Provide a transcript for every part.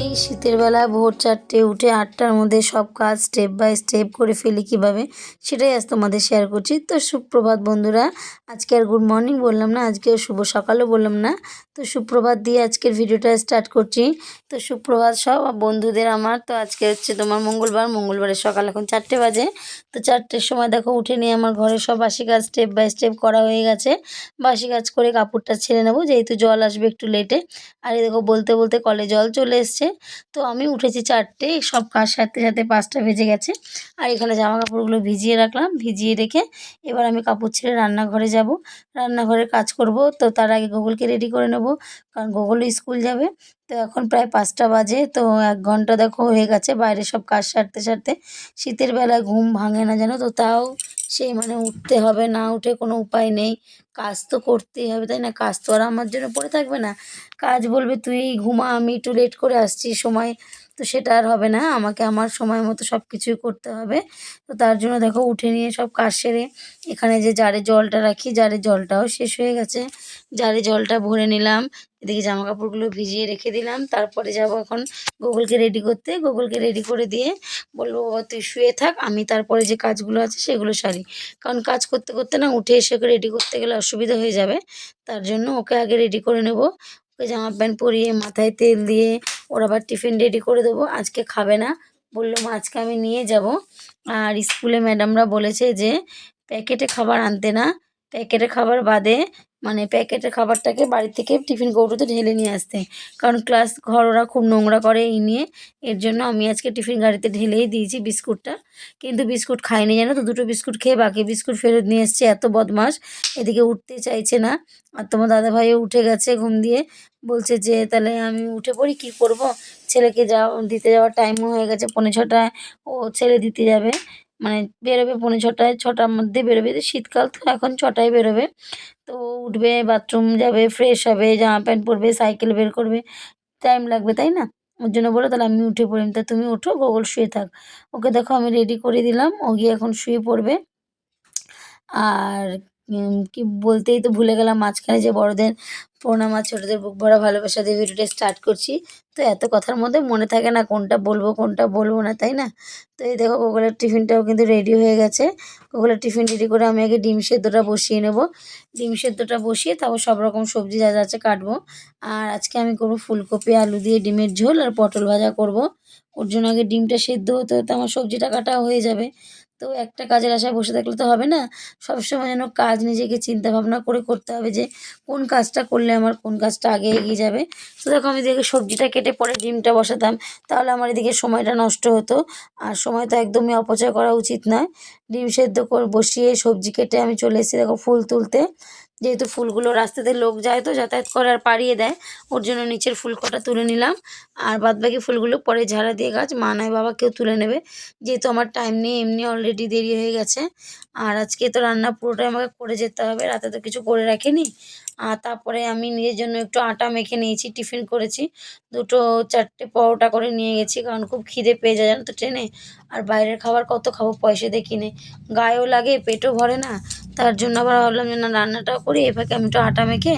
এই শীতের বেলা ভোর চারটে উঠে আটটার মধ্যে সব কাজ স্টেপ বাই স্টেপ করে ফেলি কীভাবে, সেটাই আজ তোমাদের শেয়ার করছি। তো সুপ্রভাত বন্ধুরা, আজকে আর গুড মর্নিং বললাম না, আজকে শুভ সকালও বললাম না। তো সুপ্রভাত দিয়ে আজকের ভিডিওটা স্টার্ট করছি। তো সুপ্রভাত সব বন্ধুদের আমার, তো আজকে হচ্ছে তোমার মঙ্গলবার, মঙ্গলবারের সকাল এখন চারটে বাজে। তো চারটের সময় দেখো উঠে নিয়ে আমার ঘরে সব বাসি কাজ স্টেপ বাই স্টেপ করা হয়ে গেছে। বাসি কাজ করে কাপড়টা ছেড়ে নেব, যেহেতু জল আসবে একটু লেটে আর এই দেখো বলতে বলতে কলে জল চলে এসছে। তো আমি উঠেছি চারটে, সব কাজ সারতে সারতে পাঁচটা ভেজে গেছে। আর এখানে জামা কাপড়গুলো ভিজিয়ে রাখলাম, ভিজিয়ে রেখে এবার আমি কাপড় ছেড়ে রান্নাঘরে যাব। রান্নাঘরে কাজ করব, তো তার আগে গুগলকে রেডি করে নেব, কারণ গুগলও স্কুল যাবে। তো এখন প্রায় পাঁচটা বাজে, তো এক ঘণ্টা দেখো হয়ে গেছে, বাইরে সব কাজ সারতে সারতে। শীতের বেলায় ঘুম ভাঙে না জানো তো তাও সেই মানে উঠতে হবে না, উঠে কোনো উপায় নেই। কাজ তো করতেই হবে, তাই না? কাজ তো আর আমার জন্য পড়ে থাকবে না। কাজ বলবে, তুই ঘুমা, আমি একটু লেট করে আসছি, সময় তো সেটা আর হবে না। আমাকে আমার সময় মতো সব কিছুই করতে হবে। তো তার জন্য দেখো উঠে নিয়ে সব কাজ সেরে এখানে যে জারে জলটা রাখি, জারে জলটাও শেষ হয়ে গেছে। জারে জলটা ভরে নিলাম, এদিকে জামা কাপড়গুলো ভিজিয়ে রেখে দিলাম। তারপরে যাব এখন গুগলকে রেডি করতে। গুগলকে রেডি করে দিয়ে বলব, বাবা, তুই শুয়ে থাক, আমি তারপরে যে কাজগুলো আছে সেগুলো সারি। কারণ কাজ করতে করতে না উঠে এসে রেডি করতে গেলে অসুবিধা হয়ে যাবে। তার জন্য ওকে আগে রেডি করে নেব। জামা প্যান্ট পরিয়ে মাথায় তেল দিয়ে ওর আবার টিফিন রেডি করে দেবো। আজকে খাবে না। বলল আজকে আমি নিয়ে যাব। আর স্কুলে ম্যাডামরা বলেছে যে, প্যাকেটে খাবার আনতে না। প্যাকেটে খাবার বাদে মানে প্যাকেটের খাবারটাকে বাড়ি থেকে টিফিন কৌটোতে ঢেলে নিয়ে আসতে। কারণ ক্লাস ঘর ওরা খুব নোংরা করে এই নিয়ে। এর জন্য আমি আজকে টিফিন গাড়িতে ঢেলেই দিয়েছি বিস্কুটটা। কিন্তু বিস্কুট খাইনি, জানো তো? দুটো বিস্কুট খেয়ে বাকি বিস্কুট ফেরত নিয়ে এসছে, এত বদমাস এদিকে উঠতে চাইছে না। আর তোমার দাদাভাইও উঠে গেছে ঘুম দিয়ে। বলছে যে, তাহলে আমি উঠে পড়ি, কী করব? ছেলেকে যাওয়া দিতে যাওয়ার টাইমও হয়ে গেছে, পৌনে ছটায়। ও ছেলে দিতে যাবে। মানে বেরোবে পৌনে ছটায়, ছটার মধ্যে বেরোবে। শীতকাল তো এখন ছটায় বেরোবে। তো উঠবে বাথরুম যাবে ফ্রেশ হবে, জামা প্যান্ট পরবে সাইকেল বের করবে। টাইম লাগবে, তাই না? ওর জন্য বলো, তাহলে আমি উঠে পড়ি। তা তুমি উঠো গোগল শুয়ে থাক। ওকে দেখো, আমি রেডি করে দিলাম। ও গিয়ে এখন শুয়ে পড়বে। আর কি বলতেই তো ভুলে গেলাম, মাঝখানে যে বড়দের প্রণাম আর ছোটোদের বুক ভরা ভালোবাসা দিয়ে ভিডিওটা স্টার্ট করছি। তো এত কথার মধ্যে মনে থাকে না কোনটা বলব কোনটা বলব না, তাই না? তো এই দেখো গোগলের টিফিনটাও কিন্তু রেডি হয়ে গেছে। গোগলের টিফিন রেডি করে আমি আগে ডিম সেদ্ধটা বসিয়ে নেব। ডিম সেদ্ধটা বসিয়ে তারপর সব রকম সবজি যা যা আছে কাটবো। আর আজকে আমি করব ফুলকপি, আলু দিয়ে ডিমের ঝোল আর পটল ভাজা করব। ওর জন্য আগে ডিমটা সেদ্ধ হতে হতে আমার সবজিটা কাটা হয়ে যাবে। তো একটা কাজের আশায় বসে থাকলে তো হবে না। সবসময় যেন কাজ নিজেকে চিন্তা ভাবনা করে করতে হবে যে, কোন কাজটা করলে আমার, কোন কাজটা আগে এগিয়ে যাবে। তো দেখো, আমি দেখি সবজিটা কেটে পরে ডিমটা বসাতাম, তাহলে আমার এদিকে সময়টা নষ্ট হতো। আর সময় তো একদমই অপচয় করা উচিত নয়। ডিম সেদ্ধ বসিয়ে সবজি কেটে আমি চলে এসেছি, দেখো, ফুল তুলতে। যেহেতু ফুলগুলো রাস্তাতে লোক যায় তো যাতায়াত করে আর পাড়িয়ে দেয়, ওর জন্য নিচের ফুল কটা তুলে নিলাম। আর বাদবাকি ফুলগুলো পরে ঝাড়া দিয়ে গাছ, মা নয় বাবা কেউ তুলে নেবে। যেহেতু আমার টাইম নেই, এমনি অলরেডি দেরি হয়ে গেছে। আর আজকে তো রান্না পুরোটাই আমাকে করে যেতে হবে, রাতে তো কিছু করে রাখিনি। তারপরে আমি নিজের জন্য একটু আটা মেখে নিয়েছি, টিফিন করেছি। দুটো চারটে পরোটা করে নিয়ে গেছি, কারণ খুব খিদে পেয়ে যায়, জানো তো ট্রেনে। আর বাইরের খাবার কত খাব পয়সা দিয়ে কিনে। গায়েও লাগে, পেটও ভরে না। তার জন্য আবার ভাবলাম যে না, রান্নাটাও করি এভাবে আমি একটু আটা মেখে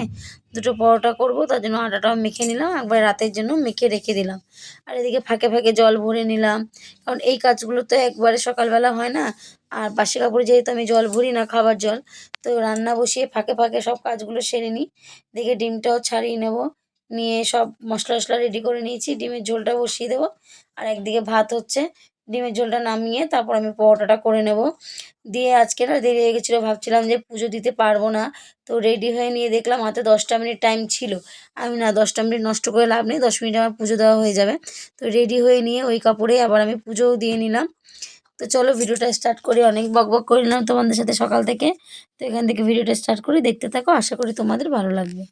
দুটো পরোটা করব। তার জন্য আটাটাও মেখে নিলাম, একবার রাতের জন্য মেখে রেখে দিলাম। আর এদিকে ফাঁকে ফাঁকে জল ভরে নিলাম। কারণ এই কাজগুলো তো একবারে সকালবেলা হয় না। আর বাসি কাপড়ে যেহেতু আমি জল ভরি না খাবার জল, তো রান্না বসিয়ে ফাঁকে ফাঁকে সব কাজগুলো সেরে নিই। দেখে ডিমটাও ছাড়িয়ে নেব, নিয়ে সব মশলা টশলা রেডি করে নিয়েছি। ডিমের ঝোলটা বসিয়ে দেবো। আর একদিকে ভাত হচ্ছে। ডিমের ঝোলটা নামিয়ে তারপর আমি পরোটাটা করে নেব। দিয়ে আজকে না দেরি হয়ে গেছিল, ভাবছিলাম যে পুজো দিতে পারব না। তো রেডি হয়ে নিয়ে দেখলাম হাতে দশটা মিনিট টাইম ছিল। আমি না দশটা মিনিট নষ্ট করে লাভ নেই, দশ মিনিট আমার পুজো দেওয়া হয়ে যাবে। তো রেডি হয়ে নিয়ে ওই কাপড়ে আবার আমি পুজোও দিয়ে নিলাম। তো চলো ভিডিওটা স্টার্ট করি। অনেক বক বক করে নাও তোমাদের সাথে সকাল থেকে। তো এখান থেকে ভিডিওটা স্টার্ট করি। দেখতে থাকো। আশা করি তোমাদের ভালো লাগবে।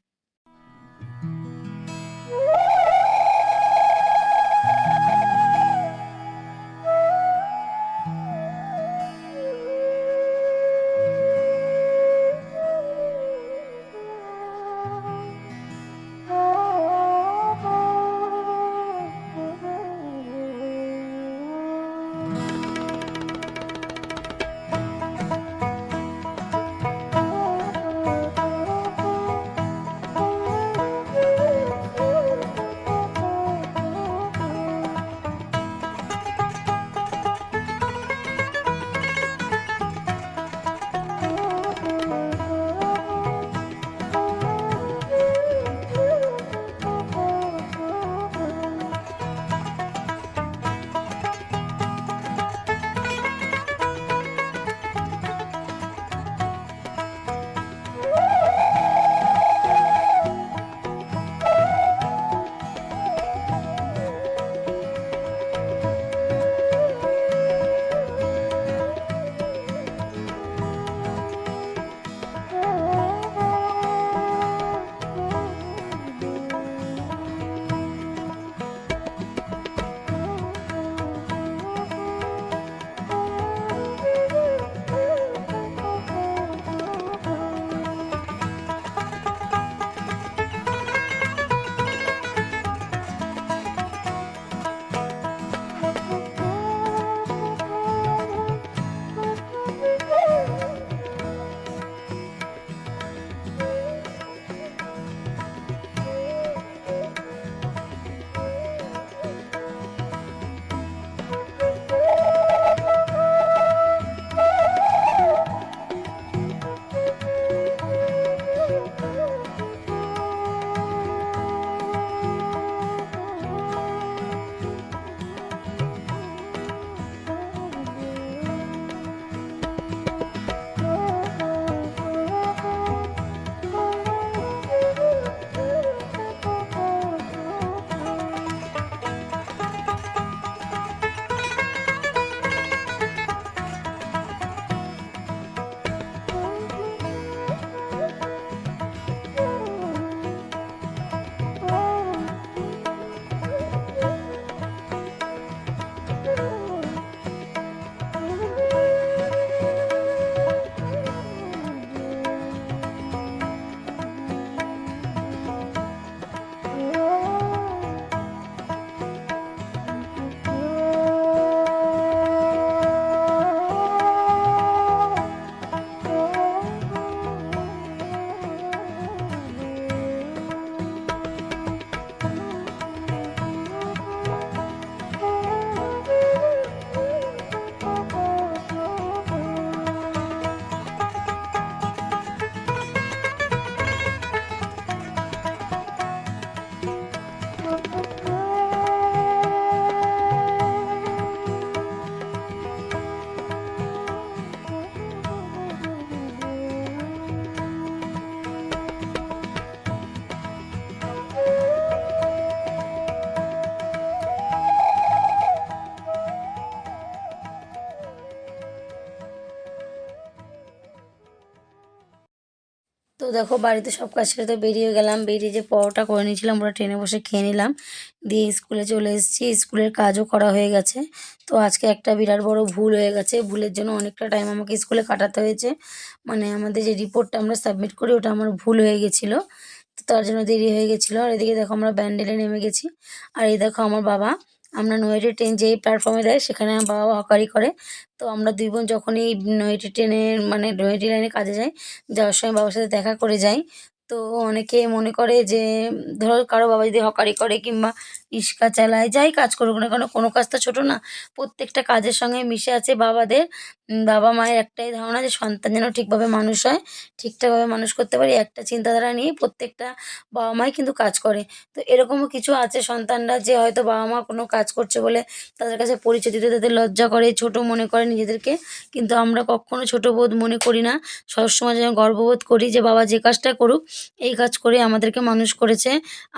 দেখো, বাড়িতে সব কাজ সেরে তো বেরিয়ে গেলাম। বেরিয়ে যে পরোটা করে নিয়েছিলাম ওরা ট্রেনে বসে খেয়ে নিলাম। দিয়ে স্কুলে চলে এসেছি। স্কুলের কাজও করা হয়ে গেছে। তো আজকে একটা বিরাট বড় ভুল হয়ে গেছে। ভুলের জন্য অনেকটা টাইম আমাকে স্কুলে কাটাতে হয়েছে। মানে আমাদের যে রিপোর্টটা আমরা সাবমিট করি, ওটা আমার ভুল হয়ে গেছিল। তো তার জন্য দেরি হয়ে গেছিল। আর এদিকে দেখো, আমরা ব্যান্ডেলে নেমে গেছি। আর এই দেখো, আমার বাবা আমরা নৈহাটি ট্রেন যেই প্ল্যাটফর্মে দেয় সেখানে আমার বাবা হকারি করে। তো আমরা দুই বোন যখনই নৈহাটি ট্রেনের মানে নৈহাটি লাইনে কাজে যাই, যাওয়ার সময় বাবার সাথে দেখা করে যাই। তো অনেকে মনে করে যে, ধরো কারও বাবা যদি হকারি করে কিংবা রিক্সা চালায়, যাই কাজ করুক না কেন, কোনো কাজ তো ছোটো না। প্রত্যেকটা কাজের সঙ্গে মিশে আছে বাবাদের। বাবা মায়ের একটাই ধারণা যে সন্তান যেন ঠিকভাবে মানুষ হয়, ঠিকঠাকভাবে মানুষ করতে পারি, একটা চিন্তাধারা নিয়ে প্রত্যেকটা বাবা মাই কিন্তু কাজ করে। তো এরকমও কিছু আছে সন্তানরা যে হয়তো বাবা মা কোনো কাজ করছে বলে তাদের কাছে পরিচয় দিতে তাদের লজ্জা করে, ছোট মনে করে নিজেদেরকে। কিন্তু আমরা কখনো ছোট বোধ মনে করি না, সবসময় যেন গর্ববোধ করি যে বাবা যে কাজটা করুক, এই কাজ করে আমাদেরকে মানুষ করেছে।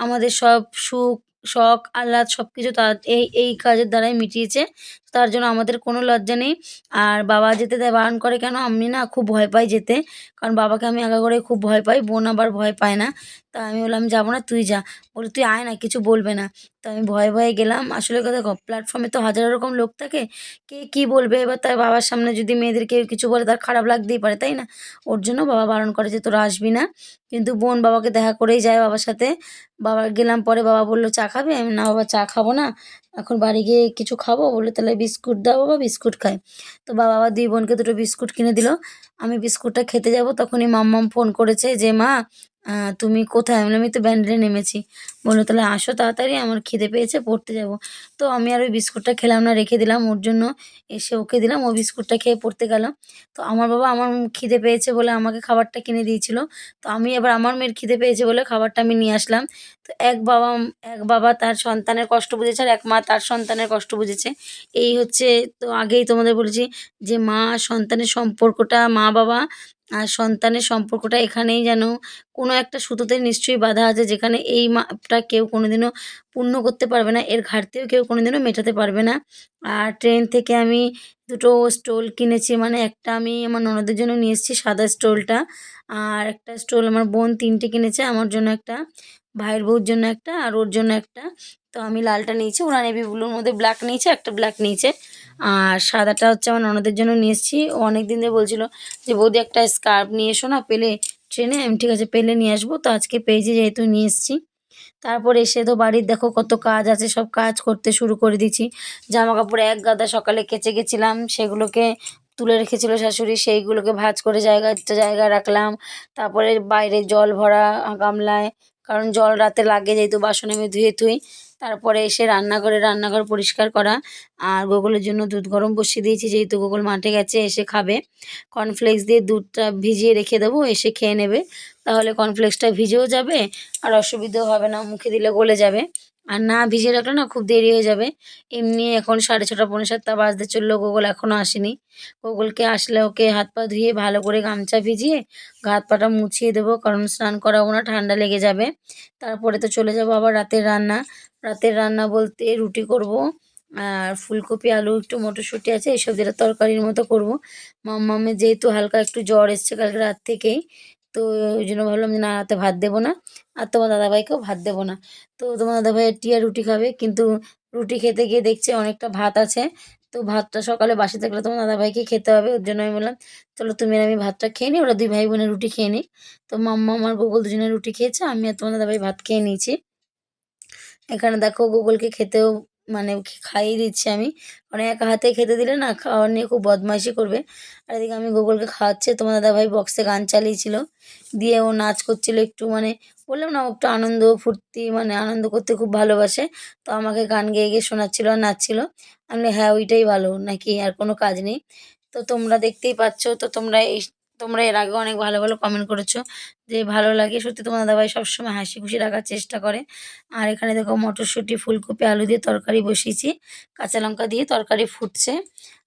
আমাদের সব সুখ শখ আহ্লাদ সবকিছু তার এই এই কাজের দ্বারাই মিটিয়েছে। তার জন্য আমাদের কোনো লজ্জা নেই। আর বাবা যেতে দেয় বারণ করে কেন? আমি না খুব ভয় পাই যেতে। কারণ বাবাকে আমি একা করে খুব ভয় পাই, বোন আবার ভয় পায় না। তা আমি বললাম যাব না, তুই যা। বলে, তুই আয় না, কিছু বলবে না। তো আমি ভয়ে ভয়ে গেলাম। আসলে কথা প্ল্যাটফর্মে তো হাজার রকম লোক থাকে। কে কী বলবে? এবার তার বাবার সামনে যদি মেয়েদের কেউ কিছু বলে, তার খারাপ লাগতেই পারে, তাই না? ওর জন্য বাবা বারণ করে যে, তোরা আসবি না। কিন্তু বোন বাবাকে দেখা করেই যায় বাবার সাথে। বাবা গেলাম পরে বাবা বলল, চা খাবে? আমি, না বাবা, চা খাব না। এখন বাড়ি গিয়ে কিছু খাব বলে তাহলে বিস্কুট দাও বাবা, বিস্কুট খাই। তো বাবা আবার দুই বোনকে দুটো বিস্কুট কিনে দিল। আমি বিস্কুটটা খেতে যাব, তখনই মাম্মাম ফোন করেছে যে, মা তুমি কোথায়? আমি আমি তো ব্যান্ডেলে নেমেছি। বলল, তাহলে আসো তাড়াতাড়ি, আমার খিদে পেয়েছে, পড়তে যাব। তো আমি আর ওই বিস্কুটটা খেলাম না, রেখে দিলাম ওর জন্য। এসে ওকে দিলাম, ও বিস্কুটটা খেয়ে পড়তে গেল। তো আমার বাবা আমার খিদে পেয়েছে বলে আমাকে খাবারটা কিনে দিয়েছিল। তো আমি এবার আমার মেয়ের খিদে পেয়েছে বলে খাবারটা আমি নিয়ে আসলাম। তো এক বাবা এক বাবা তার সন্তানের কষ্ট বুঝেছে আর এক মা তার সন্তানের কষ্ট বুঝেছে। এই হচ্ছে, তো আগেই তোমাদের বলেছি যে মা সন্তানের সম্পর্কটা মা বাবা আর সন্তানের সম্পর্কটা এখানেই যেন কোনো একটা সুতোতে নিশ্চয়ই বাঁধা আছে যেখানে এই মাপটা কেউ কোনোদিনও পূর্ণ করতে পারবে না, এর ঘাটতিও কেউ কোনোদিনও মেটাতে পারবে না। আর ট্রেন থেকে আমি দুটো স্টোল কিনেছি মানে একটা আমি আমার ননদের জন্য নিয়ে এসেছি, সাদা স্টোলটা, আর একটা স্টোল আমার বোন তিনটে কিনেছে, আমার জন্য একটা, ভাইয়ের বউর জন্য একটা, আর ওর জন্য একটা। তো আমি লালটা নিয়েছি, ওরা নেভি ব্লুর মধ্যে ব্ল্যাক নিয়েছে, একটা ব্ল্যাক নিয়েছে। আর সাদাটা হচ্ছে আমার ননদের জন্য নিয়ে এসেছি। ও অনেক দিন ধরে বলছিল যে, বৌদি একটা স্কার্ফ নিয়ে এসো না, পেলে ট্রেনে, আমি ঠিক আছে, পেলে নিয়ে আসব। তো আজকে পেয়েছি যেহেতু নিয়ে এসেছি। তারপর এসে তো বাড়ির দেখো কত কাজ আছে, সব কাজ করতে শুরু করে দিয়েছি। জামা কাপড় এক গাদা সকালে কেচে গেছিলাম, সেগুলোকে তুলে রেখেছিল শাশুড়ি, সেইগুলোকে ভাঁজ করে জায়গা জায়গায় রাখলাম। তারপরে বাইরে জল ভরা গামলায়, কারণ জল রাতে লাগে যেহেতু, বাসন আমি ধুয়ে থুই। তারপরে এসে রান্নাঘরে, রান্নাঘর পরিষ্কার করা। আর গোগলের জন্য দুধ গরম বসিয়ে দিয়েছি, যেহেতু গোগল মাঠে গেছে, এসে খাবে। কর্নফ্লেক্স দিয়ে দুধটা ভিজিয়ে রেখে দেবো, এসে খেয়ে নেবে। তাহলে কর্নফ্লেক্সটা ভিজেও যাবে, আর অসুবিধেও হবে না, মুখে দিলে গলে যাবে। আর না ভিজিয়ে রাখলে না খুব দেরি হয়ে যাবে। এমনি এখন সাড়ে ছটা, পৌনে সাতটা বাজতে চলল গোগল এখনও আসেনি। গোগলকে আসলে ওকে হাত পা ধুয়ে ভালো করে গামছা ভিজিয়ে হাত পাটা মুছিয়ে দেবো, কারণ স্নান করাবো না, ঠান্ডা লেগে যাবে। তারপরে তো চলে যাব আবার রাতের রান্না। রাতের রান্না বলতে রুটি করব, আর ফুলকপি, আলু, একটু মটরশুঁটি আছে এইসব যেটা তরকারির মতো করব। মাম্মামের যেহেতু হালকা একটু জ্বর এসছে কালকে রাত থেকেই, তো ওই জন্য ভাবলাম যে না, রাতে ভাত দেবো না, আর তোমার দাদাভাইকেও ভাত দেবো না। তো তোমার দাদাভাই টিয়া রুটি খাবে, কিন্তু রুটি খেতে গিয়ে দেখছে অনেকটা ভাত আছে, তো ভাতটা সকালে বাসি থাকলে তোমার দাদাভাইকে খেতে হবে, ওর জন্য আমি বললাম, চলো তুমি আমি ভাতটা খেয়ে নিই, ওরা দুই ভাই বোনের রুটি খেয়ে নিই তো মাম্মা আমার গোগল দুজনের রুটি খেয়েছে, আমি আর তোমার দাদাভাই ভাত খেয়ে নিয়েছি। এখানে দেখো গুগলকে খেতেও মানে খাইয়ে দিচ্ছি আমি। কারণ এক হাতে খেতে দিলে না খাওয়ার নিয়ে খুব বদমাইশি করবে। আর এদিকে আমি গুগলকে খাওয়াচ্ছি। তোমার দাদাভাই বক্সে গান চালিয়েছিল। দিয়ে ও নাচ করছিল একটু মানে বললাম না একটু আনন্দ ফুর্তি মানে আনন্দ করতে খুব ভালোবাসে। তো আমাকে গান গেয়ে গিয়ে শোনাচ্ছিল আর নাচছিল। আমি হ্যাঁ ওইটাই ভালো। নাকি আর কোনো কাজ নেই? তো তোমরা দেখতেই পাচ্ছ। তো তোমরা এই তোমরা এর আগে অনেক ভালো ভালো কমেন্ট করেছ যে ভালো লাগে। সত্যি তোমার দাদাভাই সবসময় হাসি খুশি রাখার চেষ্টা করে। আর এখানে দেখো মটরশুঁটি, ফুলকপি, আলু দিয়ে তরকারি বসিয়েছি। কাঁচা লঙ্কা দিয়ে তরকারি ফুটছে।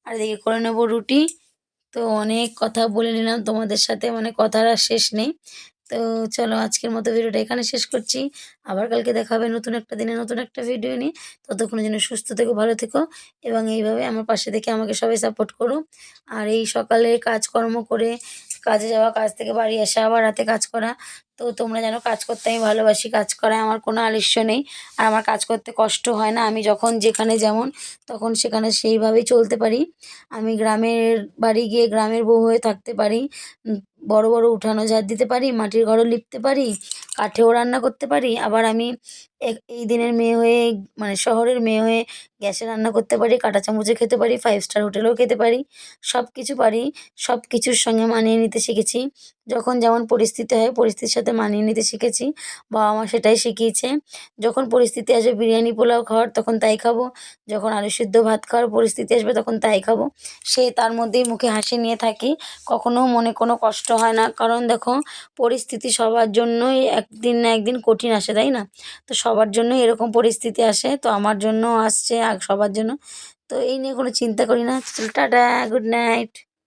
আর এদিকে করে নেব রুটি। তো অনেক কথা বলে নিলাম তোমাদের সাথে মানে কথার আর শেষ নেই। তো চলো আজকের মতো ভিডিওটা এখানে শেষ করছি। আবার কালকে দেখা হবে নতুন একটা দিনে নতুন একটা ভিডিও নিয়ে। ততক্ষণের জন্য সুস্থ থেকো, ভালো থেকো এবং এইভাবে আমার পাশে থেকে আমাকে সবাই সাপোর্ট করো। আর এই সকালে কাজকর্ম করে কাজে যাওয়া, কাজ থেকে বাড়ি আসা, আবার রাতে কাজ করা। তো তোমরা যেন কাজ করতে আমি ভালোবাসি। কাজ করায় আমার কোনো আলস্য নেই। আর আমার কাজ করতে কষ্ট হয় না। আমি যখন যেখানে যেমন তখন সেখানে সেইভাবেই চলতে পারি। আমি গ্রামের বাড়ি গিয়ে গ্রামের বউ হয়ে থাকতে পারি। বড় বড় উঠানো ঝাড় দিতে পারি, মাটির ঘরও লিপতে পারি, কাঠেও রান্না করতে পারি, আবার আমি এই দিনের মেয়ে হয়ে মানে শহরের মেয়ে হয়ে গ্যাসে রান্না করতে পারি, কাঁটা চামচে খেতে পারি ফাইভ স্টার হোটেলেও খেতে পারি সব কিছু পারি সব কিছুর সঙ্গে মানিয়ে নিতে শিখেছি। যখন যেমন পরিস্থিতি হয়, পরিস্থিতির সাথে মানিয়ে নিতে শিখেছি, বাবা মা সেটাই শিখিয়েছে। যখন পরিস্থিতি আসবে, বিরিয়ানি, পোলাও খাওয়ার, তখন তাই খাব। যখন আলু সিদ্ধ, ভাত খাওয়ার পরিস্থিতি আসবে, তখন তাই খাব। সে তার মধ্যেই মুখে হাসি নিয়ে থাকি। কখনো মনে কোনো কষ্ট হয় না, কারণ দেখো, পরিস্থিতি সবার জন্যই একদিন না একদিন কঠিন আসে, তাই না? তো সবার জন্য এরকম পরিস্থিতি আসে, তো আমার জন্য আসছে, আর সবার জন্য। তো এই নিয়ে কোনো চিন্তা করি না। Tata good night